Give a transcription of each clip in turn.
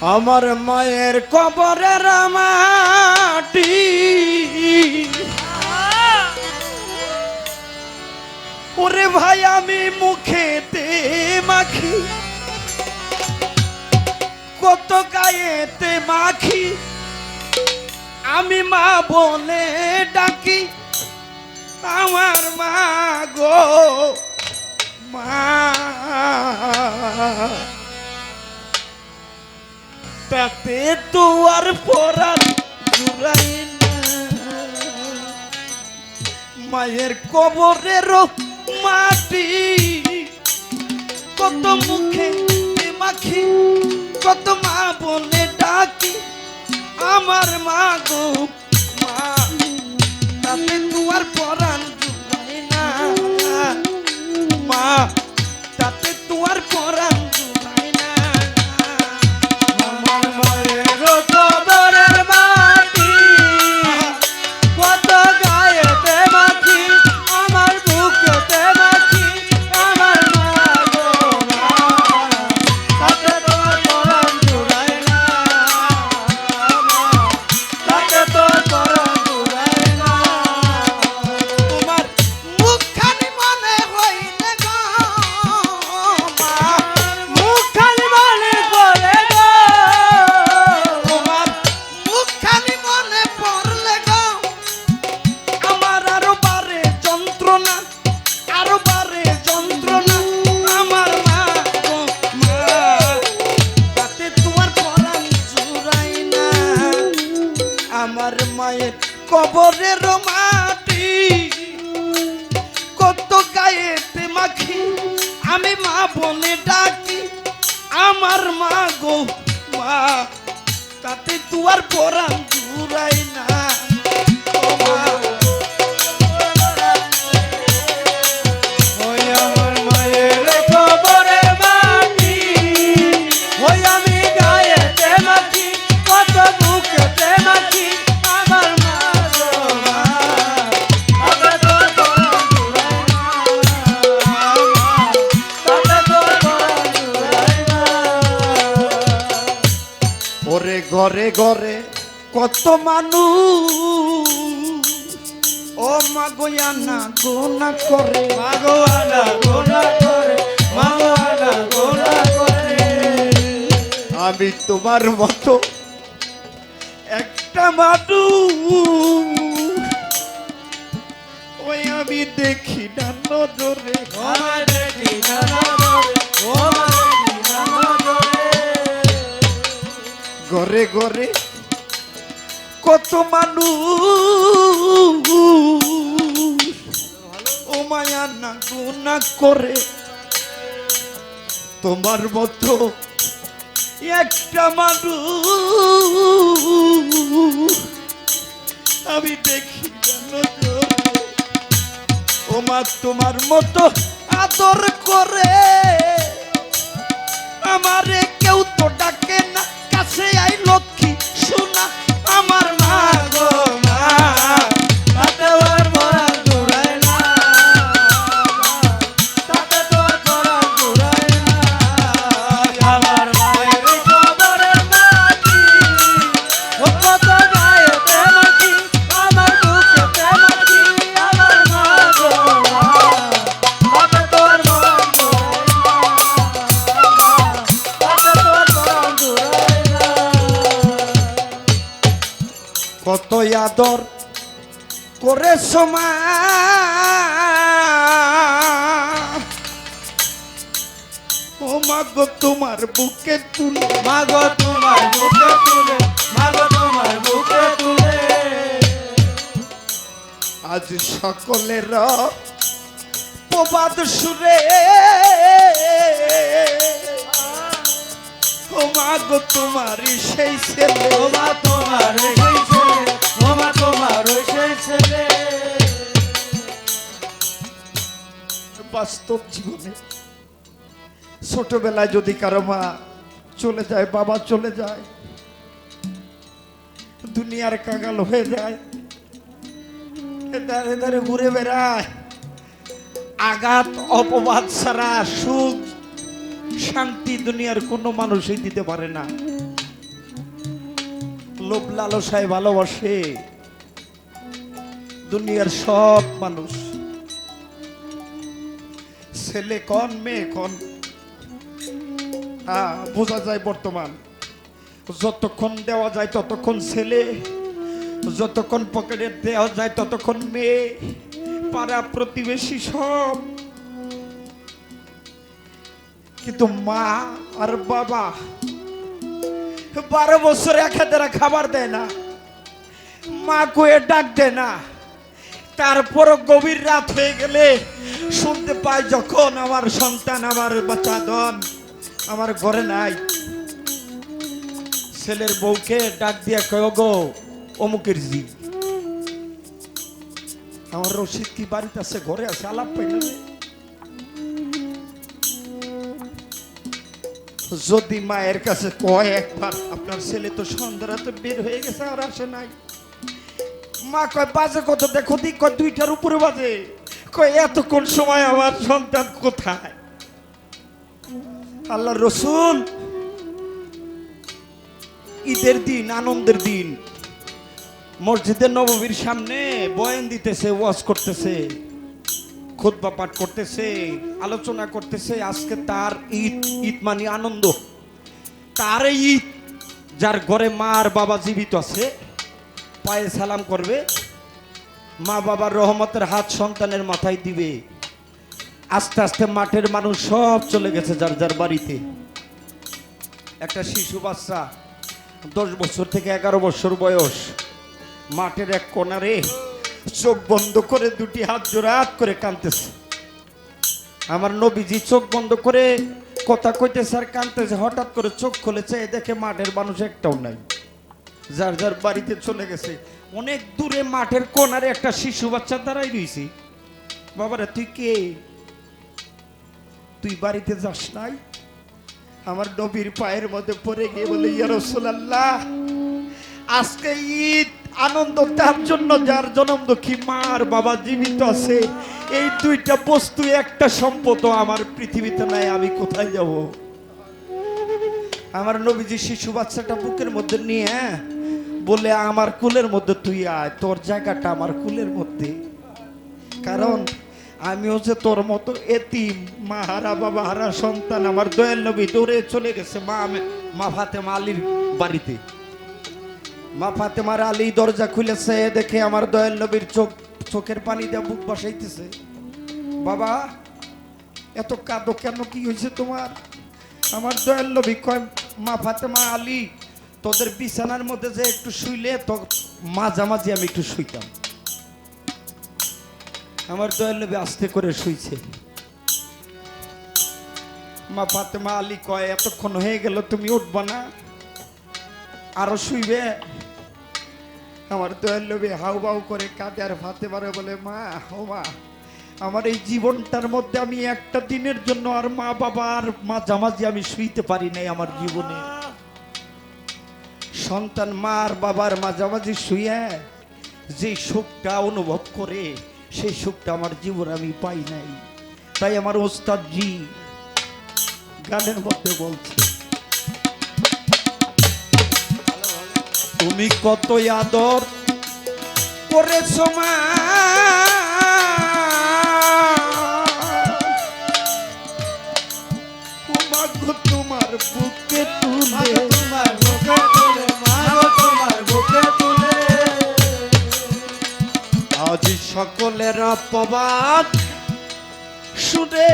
আমার মায়ের কবরের মাটি। ওরে ভাই, আমি মুখেতে মাখি। কত গায়েতে মাখি। আমি মা বলে ডাকি, আমার মা গো, মা তাতে আর পরার জুড়াই মায়ের কবরের মাটি, কত মুখে মাখি, কত মা বলে ডাকি, আমার মা গো মা। তাতে তোমার পরাণ জুড়াই না। মা, তাতে তোমার পরাণ তাতে তুয়ার পরাণ কত মানুষ। ও মা গোয়া না গোনা করে। মাগোয়ানা গোনা করে। মাগোয়ানা গোনা করে। আমি তোমার মতো একটা মাটু ওই আমি দেখি না নজরে। দেখি না নজরে। ঘরে ঘরে কত মানুষ। ও মায়া না গুনা করে। তোমার মতো একটা মানুষ। আমি দেখি ও মা, তোমার মতো আদর করে। আমারে কেউ আদর করে সমা। ও মা গো তোমার বুকে তুলে। মাগো তোমার বুকে তুলে। মাগো তোমার বুকে তুলে। আজ সকলের প্রবাদ সুরে। ও মা গো তোমার সেই ছেলে। ওমা তোমার সেই ছেলে। ছেলে। বাস্তব জীবনে ছোটবেলায় যদি কারও মা চলে যায়, বাবা চলে যায়, দুনিয়ার কাঙাল হয়ে যায়, এধারে এধারে ঘুরে বেড়ায়, আঘাত, অপবাদ ছাড়া সুখ, শান্তি দুনিয়ার কোনো মানুষই দিতে পারে না। লোভ লালসায় ভালোবাসে। দুনিয়ার সব মানুষ। ছেলে কন, মেয়ে কন বোঝা যায় বর্তমান। যতক্ষণ দেওয়া যায় ততক্ষণ ছেলে, যতক্ষণ পকেটে দেওয়া যায় ততক্ষণ মেয়ে, পাড়া প্রতিবেশী সব। কিন্তু মা আর বাবা বারো বছর এক হাতেরা খাবার দেয় না। মা কয়ে ডাক দেয় না। তারপরও গভীর রাত হয়ে গেলে শুনতে পাই যখন আমার সন্তান, আমার বাচ্চা দন আমার ঘরে নাই। ছেলের বউকে ডাক দিয়া কয় গো অমুকের জি আমার রশিদ কি বাড়িতে আছে? ঘরে আছে? আলাপ পাই যদি মায়ের কাছে কয় একবার, আপনার ছেলে তো সন্ধ্যা রাতে বের হয়ে গেছে আর আসে নাই। মা কয়, বাজে কত দেখো দিক কয়, দুইটার উপরে বাজে। কয়, এতক্ষণ সময় আমার সন্তান কোথায়? আল্লাহ রসুল, ঈদের দিন, আনন্দের দিন, মসজিদের নববীর সামনে বয়ান দিতেছে, ওয়াজ করতেছে। খুতবা পাঠ করতেছে, আলোচনা করতেছে, আজকে তার ঈদ ঈদ মানে আনন্দ। তার ঈদ, যার ঘরে মা আর বাবা জীবিত আছে, পায়ে সালাম করবে, মা বাবার রহমতের হাত সন্তানের মাথায় দিবে। আস্তে আস্তে মাঠের মানুষ সব চলে গেছে যার যার বাড়িতে। একটা শিশু বাচ্চা, দশ বছর থেকে এগারো বছর বয়স, মাঠের এক কোনারে চোখ বন্ধ করে দুটি হাত জোড়াত করে কাঁদতেছে আমার নবীজি চোখ বন্ধ করে কথা কইতেছে আর কাঁদতেছে হঠাৎ করে চোখ খুলেছে দেখে মাঠের মানুষ একটাও নাই। যার যার বাড়িতে চলে গেছে। অনেক দূরে মাঠের কোনারে একটা শিশু বাচ্চা দাঁড়াই রইছি। বাবারে, তুই কে? তুই বাড়িতে যাস নাই? আমার নবীর পায়ের মধ্যে পড়ে গিয়ে বলে, ইয়া রাসূলুল্লাহ, আজকে ঈদ আনন্দ তার জন্য যার জনম দুঃখী মা আর বাবা জীবিত আছে। এই দুইটা বস্তু একটা সম্পদ আমার পৃথিবীতে নাই আমি কোথায় যাব? আমার নবীজি শিশু বাচ্চাটা বুকের মধ্যে নিয়ে হ্যাঁ, বলে আমার কুলের মধ্যে তুই আয় তোর জায়গাটা আমার কুলের মধ্যে। কারণ আমিও যে তোর মতো এতিম মা হারা বাবা হারা সন্তান আমার দয়াল নবী দৌড়ে চলে গেছে মা মা ফাতেমা আলীর বাড়িতে। মা ফাতেমার আলী দরজা খুলেছে, দেখে আমার দয়াল নবীর চোখ, চোখের পানি দিয়ে বুক বসাইতেছে। বাবা, এত কাঁদো কেন? কি হয়েছে তোমার? আমার দয়াল নবী কয়, মা ফাতেমা আলী, তোদের বিছানার মধ্যে যে একটু শুইলে তো মাঝামাঝি আমি একটু শুইতাম। আমার দয়াল নবী আস্তে করে শুইছে। মা ফাতেমা আলী কয়, এতক্ষণ হয়ে গেল, তুমি উঠবা না? আরও শুইবে? আমার দয়াল হাউ বাউ করে কাঁদে আর ফাতে পারে বলে, মা, ও মা, আমার এই জীবনটার মধ্যে আমি একটা দিনের জন্য আর মা বাবা আর মাঝামাঝি আমি শুইতে পারি নাই আমার জীবনে। সন্তান মা আর বাবার মাঝামাঝি শুয়ে যে সুখটা অনুভব করে, সেই সুখটা আমার জীবন আমি পাই নাই। তাই আমার ওস্তাদ জি গানের মধ্যে বলছে তুমি কত আদর করেছ মা। তোমার বুকে তুলে। তোমার বুকে তুলে তোমার বুকে তুলে। আজ সকলের অপবাদ শুনে।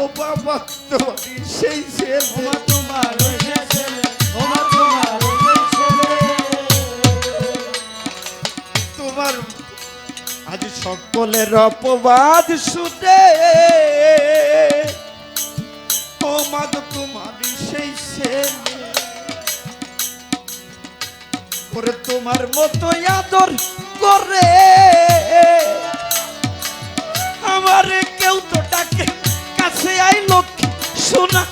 ও বাবা তোমার তোমার তোমার আজ সকলের অপবাদ শুনে ও মাগ তোমারই সেই তোমার মতো আদর করে আমার কেউ তো কাছে আই শোনা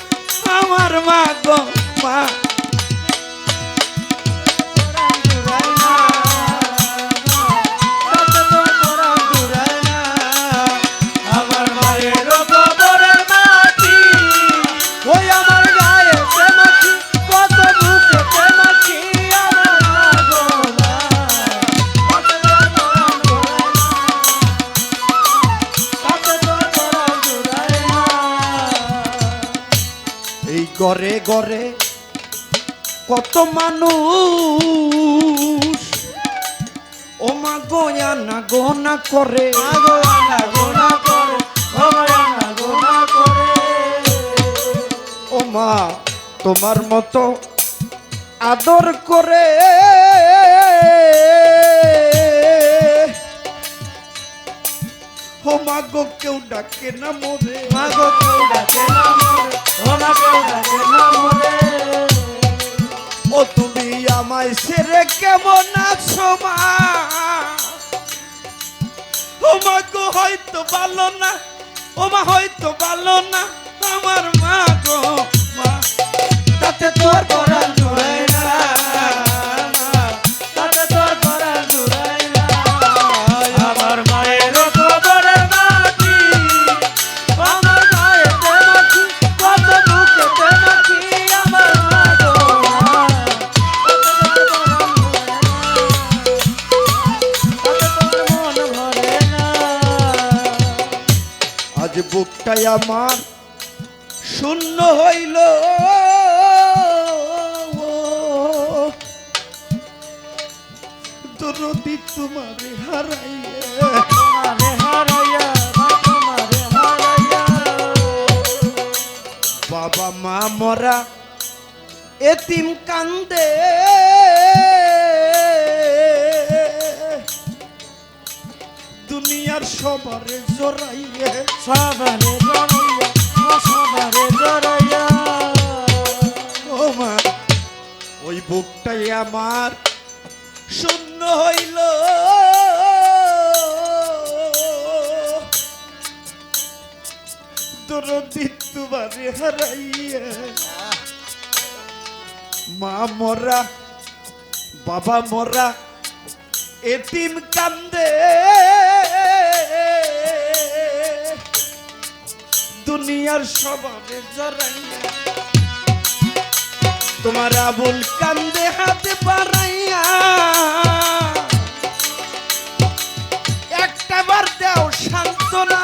আমার মা গো মা মা গোয়া না গোনা করে। মাগো আনা গোনা করে ও মায়ানা গোনা করে। ও মা তোমার মতো আদর করে। ও মা গো কেউ ডাকে না মোরে। মাগো কেউ ডাকে না মরে। ও মা কেউ ডাকে না মরে। ও তুমি আমায় সেরে কেমন আছো মা? ও মা গো, হয়তো ভালো না। ও মা হয়তো ভালো না। আমার মা গো, মা। তাতে তোর পরাণ জুড়াই বুকটাই আমার। শূন্য হইল। দরদি তোমারে হারাইয়া। বাবা মা মরা এতিম কান্দে। দুনিয়ার সবারে জড়াইয়ে সবারে জড়াইয়া সবারে জড়াইয়া ও মা ওই বুকটাই আমার শূন্য হইল। তোমারে হারাইয়া। মা মরা বাবা মরা এতিম কান্দে। দুনিয়ার স্বভাবে জড়াইয়া তোমার আবুল কান্দে হাতে বাড়াইয়া একটা বার দেও সান্ত্বনা।